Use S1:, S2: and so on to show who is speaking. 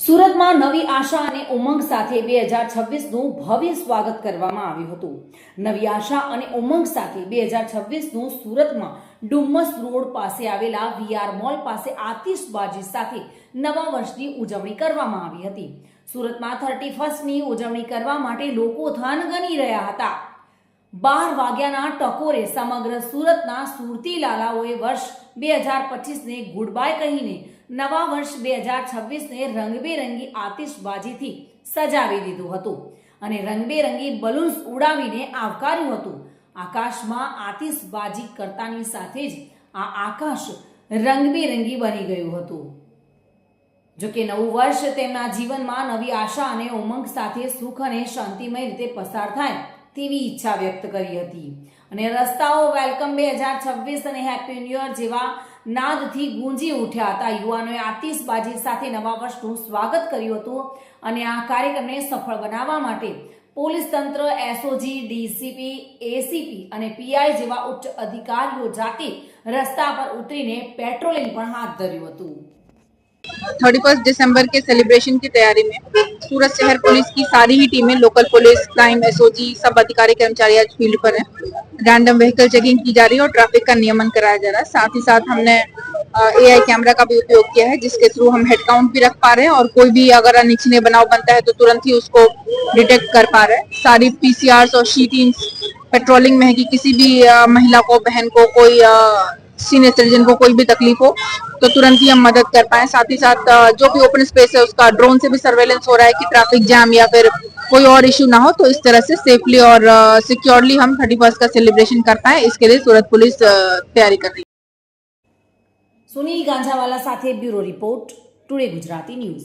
S1: સુરતમાં નવી આશા અને ઉમંગ સાથે બે હજાર છવ્વીસનું ભવ્ય સ્વાગત કરવામાં આવ્યું હતું. નવી આશા અને ઉમંગ સાથે બે હજાર છવ્વીસનું સુરતમાં ડુમ્મસ રોડ પાસે આવેલા વીઆર મોલ પાસે આતિશબાજી સાથે નવા વર્ષની ઉજવણી કરવામાં આવી હતી. સુરતમાં થર્ટી ફર્સ્ટની ઉજવણી કરવા માટે લોકો ધન ગણી રહ્યા હતા. બાર વાગ્યાના ટકોરે સમગ્ર સુરતના સુરતી લાલાઓએ વર્ષ બે હજાર પચીસને ગુડ બાય કહીને નવા વર્ષ બે હજાર છવ્વીસને રંગબેરંગી આતિશબાજીથી સજાવી દીધું હતું અને રંગબેરંગી બલૂન્સ ઉડાવીને આવકાર્યું હતું. આકાશમાં આતિશબાજી કરતાની સાથે જ આ આકાશ રંગબેરંગી બની ગયું હતું. જોકે નવું વર્ષ તેમના જીવનમાં નવી આશા અને ઉમંગ સાથે સુખ અને શાંતિમય રીતે પસાર થાય તેવી ઈચ્છા વ્યક્ત કરી હતી અને રસ્તાઓ વેલકમ બે હજાર છવ્વીસ અને હેપી ન્યુ યર જેવા નાદથી ગુંજી ઉઠ્યા હતા યુવાનોએ આતિશબાજી સાથે નવા વર્ષનું સ્વાગત કર્યું હતું અને આ કાર્યક્રમને સફળ બનાવવા માટે પોલીસ તંત્ર એસઓજી ડીસીપી એસીપી અને પીઆઈ જેવા ઉચ્ચ અધિકારીઓ જાતે રસ્તા પર ઉતરીને પેટ્રોલિંગ પણ હાથ ધર્યું હતું
S2: थर्टी फर्स्ट दिसंबर के सेलिब्रेशन की तैयारी में सूरत शहर पुलिस की सारी ही टीमें लोकल पुलिस क्राइम एसओजी सब अधिकारी, कर्मचारी आज फ़ील्ड पर हैं। रैंडम व्हीकल चेकिंग की जा रही है और ट्रैफ़िक का नियमन कराया जा रहा है। साथ ही साथ हमने एआई कैमरा का भी उपयोग किया है, जिसके थ्रू हम हेड काउंट भी रख पा रहे हैं और कोई भी अगर अनिच्छनीय बनाव बनता है तो तुरंत ही उसको डिटेक्ट कर पा रहे हैं। सारी पीसीआर और शी टीम्स पेट्रोलिंग में है कि किसी भी महिला को, बहन को कोई सीनियर सिटीजन को कोई भी तकलीफ़ हो तो तुरंत ही हम मदद कर पाए। साथ ही साथ जो भी ओपन स्पेस है, उसका ड्रोन से भी सर्वेलेंस हो रहा है कि ट्रैफ़िक जैम या फिर कोई और इश्यू ना हो तो इस तरह से सेफली और सिक्योरली हम थर्टी फ़र्स्ट का सेलिब्रेशन कर पाए। इसके लिए सूरत पुलिस तैयारी कर रही
S1: सुनील गांझावाला साथ bureau report, today Gujarati news.